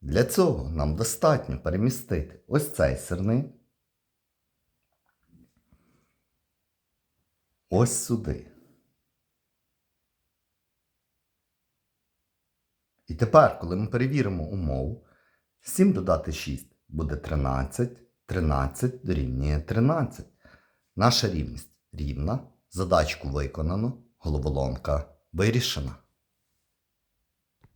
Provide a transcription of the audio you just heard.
Для цього нам достатньо перемістити ось цей сирник ось сюди. І тепер, коли ми перевіримо умову, 7 додати 6 буде 13, 13 дорівнює 13. Наша рівність рівна, задачку виконано, головоломка вирішена.